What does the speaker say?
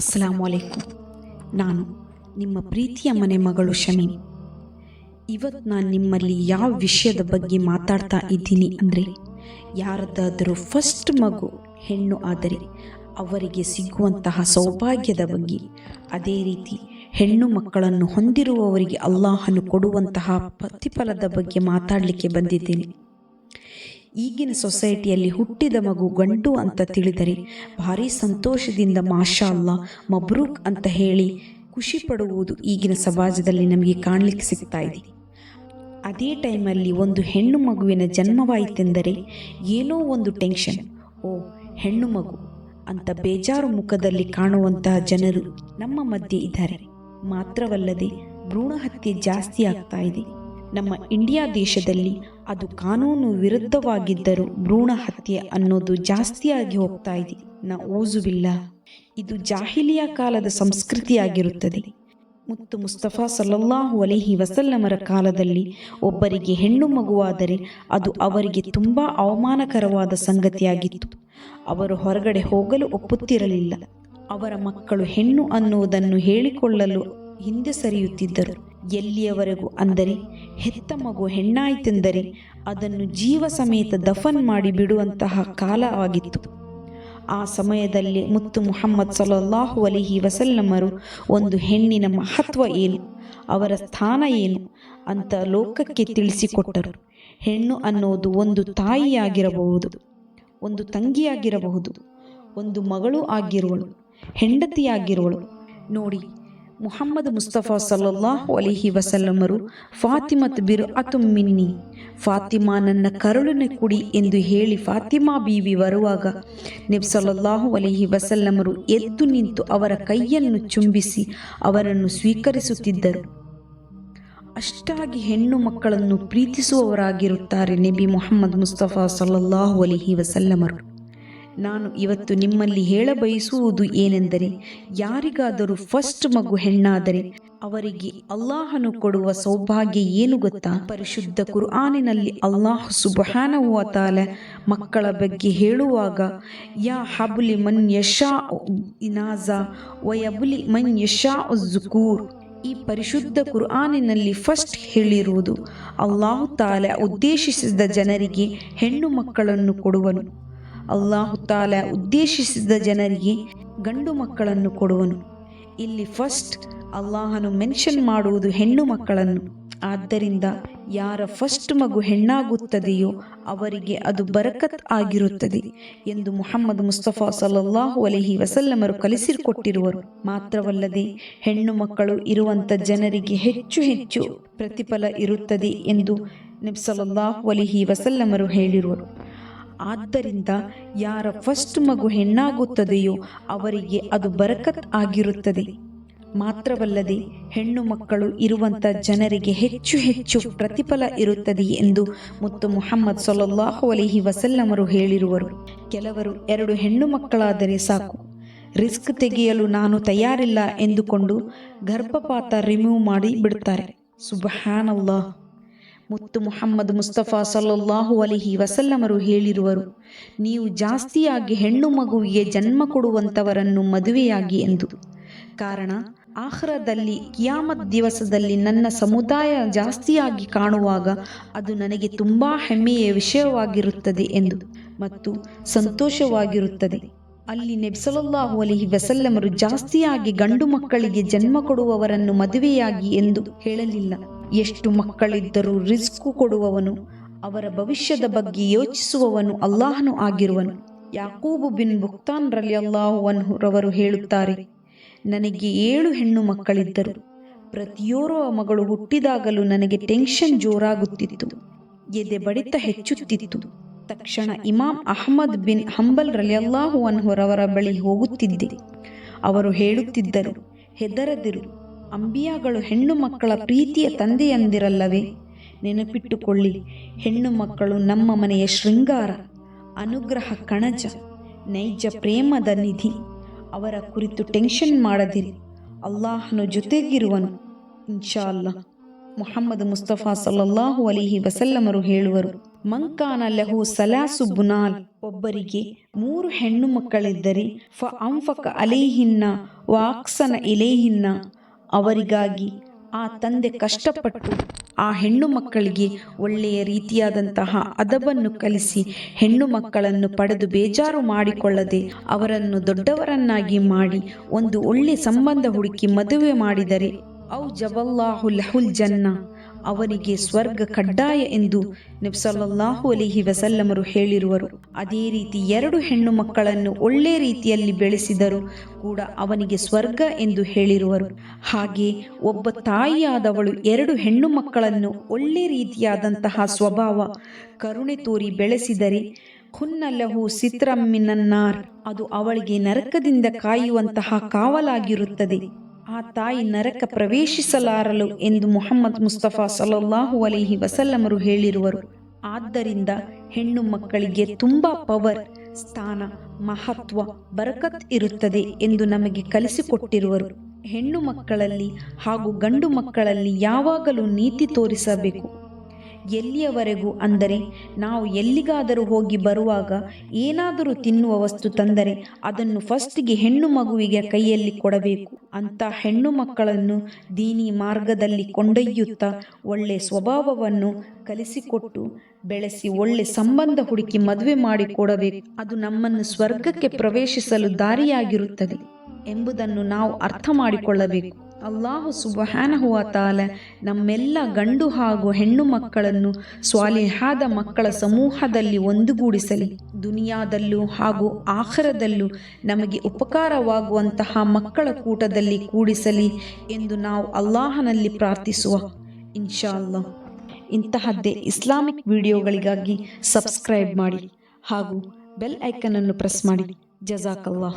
ಅಸ್ಸಲಾಮು ಅಲೈಕುಂ ನಾನು ನಿಮ್ಮ ಪ್ರೀತಿಯ ಮನೆ ಮಗಳು ಶಮಿ ಇವತ್ತು ನಾನು ನಿಮ್ಮಲ್ಲಿ ಯಾವ ವಿಷಯದ ಬಗ್ಗೆ ಮಾತಾಡ್ತಾ ಇದ್ದೀನಿ ಅಂದರೆ ಯಾರದಾದರೂ ಫಸ್ಟ್ ಮಗು, ಹೆಣ್ಣು ಆದರೆ ಅವರಿಗೆ ಸಿಗುವಂತಹ ಸೌಭಾಗ್ಯದ ಬಗ್ಗೆ, ಅದೇ ರೀತಿ ಹೆಣ್ಣು ಮಕ್ಕಳನ್ನು ಹೊಂದಿರುವವರಿಗೆ ಅಲ್ಲಾಹನು ಕೊಡುವಂತಹ ಪ್ರತಿಫಲದ ಬಗ್ಗೆ ಮಾತಾಡಲಿಕ್ಕೆ ಬಂದಿದ್ದೇನೆ. ಈಗಿನ ಸೊಸೈಟಿಯಲ್ಲಿ ಹುಟ್ಟಿದ ಮಗು ಗಂಡು ಅಂತ ತಿಳಿದರೆ ಭಾರಿ ಸಂತೋಷದಿಂದ ಮಾಷಾ ಅಲ್ಲಾ ಮಬ್ರೂಕ್ ಅಂತ ಹೇಳಿ ಖುಷಿ ಪಡುವುದು ಈಗಿನ ಸಮಾಜದಲ್ಲಿ ನಮಗೆ ಕಾಣಲಿಕ್ಕೆ ಸಿಗ್ತಾ ಇದೆ. ಅದೇ ಟೈಮಲ್ಲಿ ಒಂದು ಹೆಣ್ಣು ಮಗುವಿನ ಜನ್ಮವಾಯಿತೆಂದರೆ ಏನೋ ಒಂದು ಟೆನ್ಷನ್. ಓ, ಹೆಣ್ಣು ಮಗು ಅಂತ ಬೇಜಾರು ಮುಖದಲ್ಲಿ ಕಾಣುವಂತಹ ಜನರು ನಮ್ಮ ಮಧ್ಯೆ ಇದ್ದಾರೆ. ಮಾತ್ರವಲ್ಲದೆ ಭ್ರೂಣ ಹತ್ಯೆ ಜಾಸ್ತಿ ಆಗ್ತಾ ಇದೆ. ನಮ್ಮ ಇಂಡಿಯಾ ದೇಶದಲ್ಲಿ ಅದು ಕಾನೂನು ವಿರುದ್ಧವಾಗಿದ್ದರೂ ಭ್ರೂಣ ಹತ್ಯೆ ಅನ್ನೋದು ಜಾಸ್ತಿಯಾಗಿ ಹೋಗ್ತಾ ಇದೆ. ನಾ ಓಜುವಿಲ್ಲ ಇದು ಜಾಹಿಲಿಯ ಕಾಲದ ಸಂಸ್ಕೃತಿಯಾಗಿರುತ್ತದೆ. ಮುತ್ತು ಮುಸ್ತಫಾ ಸಲ್ಲಲ್ಲಾಹು ಅಲೈಹಿ ವಸಲ್ಲಮರ ಕಾಲದಲ್ಲಿ ಒಬ್ಬರಿಗೆ ಹೆಣ್ಣು ಮಗುವಾದರೆ ಅದು ಅವರಿಗೆ ತುಂಬ ಅವಮಾನಕರವಾದ ಸಂಗತಿಯಾಗಿತ್ತು. ಅವರು ಹೊರಗಡೆ ಹೋಗಲು ಒಪ್ಪುತ್ತಿರಲಿಲ್ಲ. ಅವರ ಮಕ್ಕಳು ಹೆಣ್ಣು ಅನ್ನುವುದನ್ನು ಹೇಳಿಕೊಳ್ಳಲು ಹಿಂದೆ ಸರಿಯುತ್ತಿದ್ದರು. ಎಲ್ಲಿಯವರೆಗೂ ಅಂದರೆ ಹೆತ್ತ ಮಗು ಹೆಣ್ಣಾಯಿತೆಂದರೆ ಅದನ್ನು ಜೀವ ಸಮೇತ ದಫನ್ ಮಾಡಿ ಬಿಡುವಂತಹ ಕಾಲವಾಗಿತ್ತು ಆ ಸಮಯದಲ್ಲಿ ಮುತ್ತು ಮುಹಮ್ಮದ್ ಸಲ್ಲಲ್ಲಾಹು ಅಲಿಹಿ ವಸಲ್ಲಮರು ಒಂದು ಹೆಣ್ಣಿನ ಮಹತ್ವ ಏನು, ಅವರ ಸ್ಥಾನ ಏನು ಅಂತ ಲೋಕಕ್ಕೆ ತಿಳಿಸಿಕೊಟ್ಟರು. ಹೆಣ್ಣು ಅನ್ನೋದು ಒಂದು ತಾಯಿಯಾಗಿರಬಹುದು, ಒಂದು ತಂಗಿಯಾಗಿರಬಹುದು, ಒಂದು ಮಗಳು ಆಗಿರುವಳು, ಹೆಂಡತಿಯಾಗಿರುವಳು. ನೋಡಿ ಮುಹಮ್ಮದ್ ಮುಸ್ತಫಾ ಸಲ್ಲಲ್ಲಾಹು ಅಲಿಹಿ ವಸಲ್ಲಮರು ಫಾತಿಮತ್ ಬಿರು ಅತುಮ್ಮಿನ್ನಿ ಫಾತಿಮಾ ನನ್ನ ಕರುಳಿನ ಕುಡಿ ಎಂದು ಹೇಳಿ ಫಾತಿಮಾ ಬೀವಿ ಬರುವಾಗ ನೆಬ್ ಸಲ್ಲಲ್ಲಾಹು ಅಲಿಹಿ ವಸಲ್ಲಮರು ಎದ್ದು ನಿಂತು ಅವರ ಕೈಯನ್ನು ಚುಂಬಿಸಿ ಅವರನ್ನು ಸ್ವೀಕರಿಸುತ್ತಿದ್ದರು. ಅಷ್ಟಾಗಿ ಹೆಣ್ಣು ಮಕ್ಕಳನ್ನು ಪ್ರೀತಿಸುವವರಾಗಿರುತ್ತಾರೆ ನಬಿ ಮುಹಮ್ಮದ್ ಮುಸ್ತಫಾ ಸಲ್ಲಲ್ಲಾಹು ಅಲಿಹಿ ವಸಲ್ಲಮರು. ನಾನು ಇವತ್ತು ನಿಮ್ಮಲ್ಲಿ ಹೇಳಬಯಸುವುದು ಏನೆಂದರೆ, ಯಾರಿಗಾದರೂ ಫಸ್ಟ್ ಮಗು ಹೆಣ್ಣಾದರೆ ಅವರಿಗೆ ಅಲ್ಲಾಹನು ಕೊಡುವ ಸೌಭಾಗ್ಯ ಏನು ಗೊತ್ತಾ? ಪರಿಶುದ್ಧ ಕುರ್ಆನಿನಲ್ಲಿ ಅಲ್ಲಾಹ್ ಸುಬಹಾನವ ತಾಲ ಮಕ್ಕಳ ಬಗ್ಗೆ ಹೇಳುವಾಗ, ಯಾ ಹಬುಲಿ ಮನ್ ಯಶಾ ಇನಾಜಾ ವಯಬುಲಿ ಮನ್ ಯಶಾ ಜುಕೂರ್ ಈ ಪರಿಶುದ್ಧ ಕುರ್ಆನಿನಲ್ಲಿ ಫಸ್ಟ್ ಹೇಳಿರುವುದು, ಅಲ್ಲಾಹು ತಾಲ ಉದ್ದೇಶಿಸಿದ ಜನರಿಗೆ ಹೆಣ್ಣು ಮಕ್ಕಳನ್ನು ಕೊಡುವನು. ಅಲ್ಲಾಹು ತಾಲ ಉದ್ದೇಶಿಸಿದ ಜನರಿಗೆ ಗಂಡು ಮಕ್ಕಳನ್ನು ಕೊಡುವನು. ಇಲ್ಲಿ ಫಸ್ಟ್ ಅಲ್ಲಾಹನು ಮೆನ್ಷನ್ ಮಾಡುವುದು ಹೆಣ್ಣು ಮಕ್ಕಳನ್ನು. ಆದ್ದರಿಂದ ಯಾರ ಫಸ್ಟ್ ಮಗು ಹೆಣ್ಣಾಗುತ್ತದೆಯೋ ಅವರಿಗೆ ಅದು ಬರಕತ್ ಆಗಿರುತ್ತದೆ ಎಂದು ಮುಹಮ್ಮದ್ ಮುಸ್ತಫಾ ಸಲ್ಲಲ್ಲಾಹು ಅಲಹಿ ವಸಲ್ಲಮರು ಕಲಿಸಿಕೊಟ್ಟಿರುವರು. ಮಾತ್ರವಲ್ಲದೆ ಹೆಣ್ಣು ಮಕ್ಕಳು ಇರುವಂಥ ಜನರಿಗೆ ಹೆಚ್ಚು ಹೆಚ್ಚು ಪ್ರತಿಫಲ ಇರುತ್ತದೆ ಎಂದು ನಬ್ಸಲಲ್ಲಾಹು ಅಲಿಹಿ ವಸಲ್ಲಮರು ಹೇಳಿರುವರು. ಆದ್ದರಿಂದ ಯಾರ ಫಸ್ಟ್ ಮಗು ಹೆಣ್ಣಾಗುತ್ತದೆಯೋ ಅವರಿಗೆ ಅದು ಬರಕತ್ ಆಗಿರುತ್ತದೆ. ಮಾತ್ರವಲ್ಲದೆ ಹೆಣ್ಣು ಮಕ್ಕಳು ಇರುವಂಥ ಜನರಿಗೆ ಹೆಚ್ಚು ಹೆಚ್ಚು ಪ್ರತಿಫಲ ಇರುತ್ತದೆ ಎಂದು ಮುತ್ತು ಮುಹಮ್ಮದ್ ಸೊಲಲ್ಲಾಹು ಅಲಿಹಿ ವಸಲ್ಲಮರು ಹೇಳಿರುವರು. ಕೆಲವರು ಎರಡು ಹೆಣ್ಣು ಮಕ್ಕಳಾದರೆ ಸಾಕು. ರಿಸ್ಕ್ ತೆಗೆಯಲು ನಾನು ತಯಾರಿಲ್ಲ ಎಂದುಕೊಂಡು ಗರ್ಭಪಾತ ರಿಮೂವ್ ಮಾಡಿ ಬಿಡುತ್ತಾರೆ ಸುಬಹಾನಲ್ಲಾಹ್ ಮುತ್ತು ಮುಹಮ್ಮದ್ ಮುಸ್ತಫಾ ಸಲ್ಲಲ್ಲಾಹು ಅಲಿಹಿ ವಸಲ್ಲಮರು ಹೇಳಿರುವರು, ನೀವು ಜಾಸ್ತಿಯಾಗಿ ಹೆಣ್ಣು ಮಗುವಿಗೆ ಜನ್ಮ ಕೊಡುವಂಥವರನ್ನು ಮದುವೆಯಾಗಿ ಎಂದು. ಕಾರಣ ಆಹ್ರದಲ್ಲಿ ಕಿಯಾಮತ್ ದಿವಸದಲ್ಲಿ ನನ್ನ ಸಮುದಾಯ ಜಾಸ್ತಿಯಾಗಿ ಕಾಣುವಾಗ ಅದು ನನಗೆ ತುಂಬ ಹೆಮ್ಮೆಯ ವಿಷಯವಾಗಿರುತ್ತದೆ ಎಂದು ಮತ್ತು ಸಂತೋಷವಾಗಿರುತ್ತದೆ. ಅಲ್ಲಿ ನೆಬ್ಸಲಲ್ಲಾಹು ಅಲಿಹಿ ವಸಲ್ಲಮರು ಜಾಸ್ತಿಯಾಗಿ ಗಂಡು ಮಕ್ಕಳಿಗೆ ಜನ್ಮ ಕೊಡುವವರನ್ನು ಮದುವೆಯಾಗಿ ಎಂದು ಹೇಳಲಿಲ್ಲ. ಎಷ್ಟು ಮಕ್ಕಳಿದ್ದರೂ ರಿಸ್ಕು ಕೊಡುವವನು, ಅವರ ಭವಿಷ್ಯದ ಬಗ್ಗೆ ಯೋಚಿಸುವವನು ಅಲ್ಲಾಹನು ಆಗಿರುವನು. ಯಾಕೂಬು ಬಿನ್ ಬುಕ್ತಾನ್ ರಲಿ ಅಲ್ಲಾಹು ರವರು ಹೇಳುತ್ತಾರೆ, ನನಗೆ ಏಳು ಹೆಣ್ಣು ಮಕ್ಕಳಿದ್ದರು. ಪ್ರತಿಯೋರ್ವ ಮಗಳು ಹುಟ್ಟಿದಾಗಲೂ ನನಗೆ ಟೆನ್ಷನ್ ಜೋರಾಗುತ್ತಿತ್ತು, ಎದೆ ಬಡಿತ ಹೆಚ್ಚುತ್ತಿತ್ತು. ತಕ್ಷಣ ಇಮಾಮ್ ಅಹಮದ್ ಬಿನ್ ಹಂಬಲ್ ರಲಿಯಲ್ಲಾಹು ಅಲ್ಲಾಹುವನ್ಹುರವರ ಬಳಿ ಹೋಗುತ್ತಿದ್ದೆ. ಅವರು ಹೇಳುತ್ತಿದ್ದರು, ಹೆದರದಿರು ಅಂಬಿಯಾಗಳು ಹೆಣ್ಣು ಮಕ್ಕಳ ಪ್ರೀತಿಯ ತಂದೆಯಂದಿರಲ್ಲವೇ? ನೆನಪಿಟ್ಟುಕೊಳ್ಳಿ ಹೆಣ್ಣು ಮಕ್ಕಳು ನಮ್ಮ ಮನೆಯ ಶೃಂಗಾರ, ಅನುಗ್ರಹ ಕಣಜ, ನೈಜ ಪ್ರೇಮದ ನಿಧಿ. ಅವರ ಕುರಿತು ಟೆನ್ಷನ್ ಮಾಡದಿರಿ, ಅಲ್ಲಾಹನು ಜೊತೆಗಿರುವನು. ಇನ್ಶಾ ಮೊಹಮ್ಮದ್ ಮುಹಮ್ಮದ್ ಮುಸ್ತಫಾ ಸಲ್ಲಲ್ಲಾಹು ಅಲಿಹಿ ವಸಲ್ಲಮರು ಹೇಳುವರು ಮಂಕಾನ ಲಹು ಸಲಾಸು ಬುನಾಲ್ ಒಬ್ಬರಿಗೆ ಮೂರು ಹೆಣ್ಣು ಮಕ್ಕಳಿದ್ದರೆ ಫ ಅಂಫಕ ಅಲೇಹಿನ್ನ ವಾಕ್ಸನ ಇಲೇಹಿನ್ನ. ಅವರಿಗಾಗಿ ಆ ತಂದೆ ಕಷ್ಟಪಟ್ಟು ಆ ಹೆಣ್ಣು ಮಕ್ಕಳಿಗೆ ಒಳ್ಳೆಯ ರೀತಿಯಾದಂತಹ ಅದಬನ್ನು ಕಲಿಸಿ ಹೆಣ್ಣು ಮಕ್ಕಳನ್ನು ಪಡೆದು ಬೇಜಾರು ಮಾಡಿಕೊಳ್ಳದೆ ಅವರನ್ನು ದೊಡ್ಡವರನ್ನಾಗಿ ಮಾಡಿ ಒಂದು ಒಳ್ಳೆ ಸಂಬಂಧ ಹುಡುಕಿ ಮದುವೆ ಮಾಡಿದರೆ ಔ ಜಬಲ್ಲಾಹು ಲಹುಲ್ ಜನ್ನ. ಅವನಿಗೆ ಸ್ವರ್ಗ ಕಡ್ಡಾಯ ಎಂದು ನಬ್ಸಲ್ಲಾಹು ಅಲಿಹಿ ವಸಲ್ಲಮರು ಹೇಳಿರುವರು. ಅದೇ ರೀತಿ ಎರಡು ಹೆಣ್ಣು ಮಕ್ಕಳನ್ನು ಒಳ್ಳೆ ರೀತಿಯಲ್ಲಿ ಬೆಳೆಸಿದರು ಕೂಡ ಅವನಿಗೆ ಸ್ವರ್ಗ ಎಂದು ಹೇಳಿರುವರು. ಹಾಗೆ ಒಬ್ಬ ತಾಯಿಯಾದವಳು ಎರಡು ಹೆಣ್ಣು ಮಕ್ಕಳನ್ನು ಒಳ್ಳೆ ರೀತಿಯಾದಂತಹ ಸ್ವಭಾವ, ಕರುಣೆ ತೋರಿ ಬೆಳೆಸಿದರೆ ಹುನ್ನಲಹು ಸಿತ್ರಮ್ಮಿನನ್ನಾರ್ ಅದು ಅವಳಿಗೆ ನರಕದಿಂದ ಕಾಯುವಂತಹ ಕಾವಲಾಗಿರುತ್ತದೆ. ಆ ತಾಯಿ ನರಕ ಪ್ರವೇಶಿಸಲಾರಲು ಎಂದು ಮುಹಮ್ಮದ್ ಮುಸ್ತಫಾ ಸಲಲ್ಲಾಹು ಅಲೈಹಿ ವಸಲ್ಲಮರು ಹೇಳಿರುವರು. ಆದ್ದರಿಂದ ಹೆಣ್ಣು ಮಕ್ಕಳಿಗೆ ತುಂಬಾ ಪವರ್, ಸ್ಥಾನ, ಮಹತ್ವ, ಬರಕತ್ ಇರುತ್ತದೆ ಎಂದು ನಮಗೆ ಕಲಿಸಿಕೊಟ್ಟಿರುವರು. ಹೆಣ್ಣು ಮಕ್ಕಳಲ್ಲಿ ಹಾಗೂ ಗಂಡು ಮಕ್ಕಳಲ್ಲಿ ಯಾವಾಗಲೂ ನೀತಿ ತೋರಿಸಬೇಕು. ಎಲ್ಲಿಯವರೆಗೂ ಅಂದರೆ ನಾವು ಎಲ್ಲಿಗಾದರೂ ಹೋಗಿ ಬರುವಾಗ ಏನಾದರೂ ತಿನ್ನುವ ವಸ್ತು ತಂದರೆ ಅದನ್ನು ಫಸ್ಟಿಗೆ ಹೆಣ್ಣು ಮಗುವಿಗೆ ಕೈಯಲ್ಲಿ ಕೊಡಬೇಕು. ಅಂತ ಹೆಣ್ಣು ಮಕ್ಕಳನ್ನು ದೀನಿ ಮಾರ್ಗದಲ್ಲಿ ಕೊಂಡೊಯ್ಯುತ್ತಾ ಒಳ್ಳೆ ಸ್ವಭಾವವನ್ನು ಕಲಿಸಿಕೊಟ್ಟು ಬೆಳೆಸಿ ಒಳ್ಳೆ ಸಂಬಂಧ ಹುಡುಕಿ ಮದುವೆ ಮಾಡಿಕೊಡಬೇಕು. ಅದು ನಮ್ಮನ್ನು ಸ್ವರ್ಗಕ್ಕೆ ಪ್ರವೇಶಿಸಲು ದಾರಿಯಾಗಿರುತ್ತದೆ ಎಂಬುದನ್ನು ನಾವು ಅರ್ಥ ಮಾಡಿಕೊಳ್ಳಬೇಕು. ಅಲ್ಲಾಹು ಸುಬಹಾನಹುವ ತಾಲ ನಮ್ಮೆಲ್ಲ ಗಂಡು ಹಾಗೂ ಹೆಣ್ಣು ಮಕ್ಕಳನ್ನು ಸ್ವಾಲಿಹಾದ ಮಕ್ಕಳ ಸಮೂಹದಲ್ಲಿ ಒಂದುಗೂಡಿಸಲಿ. ದುನಿಯಾದಲ್ಲೂ ಹಾಗೂ ಆಖರದಲ್ಲೂ ನಮಗೆ ಉಪಕಾರವಾಗುವಂತಹ ಮಕ್ಕಳ ಕೂಟದಲ್ಲಿ ಕೂಡಿಸಲಿ ಎಂದು ನಾವು ಅಲ್ಲಾಹನಲ್ಲಿ ಪ್ರಾರ್ಥಿಸುವ. ಇನ್ಶಾ ಅಲ್ಲಾ ಇಂತಹದ್ದೇ ಇಸ್ಲಾಮಿಕ್ ವಿಡಿಯೋಗಳಿಗಾಗಿ ಸಬ್ಸ್ಕ್ರೈಬ್ ಮಾಡಿ ಹಾಗೂ ಬೆಲ್ ಐಕನನ್ನು ಪ್ರೆಸ್ ಮಾಡಿ. ಜಜಾಕಲ್ಲಾ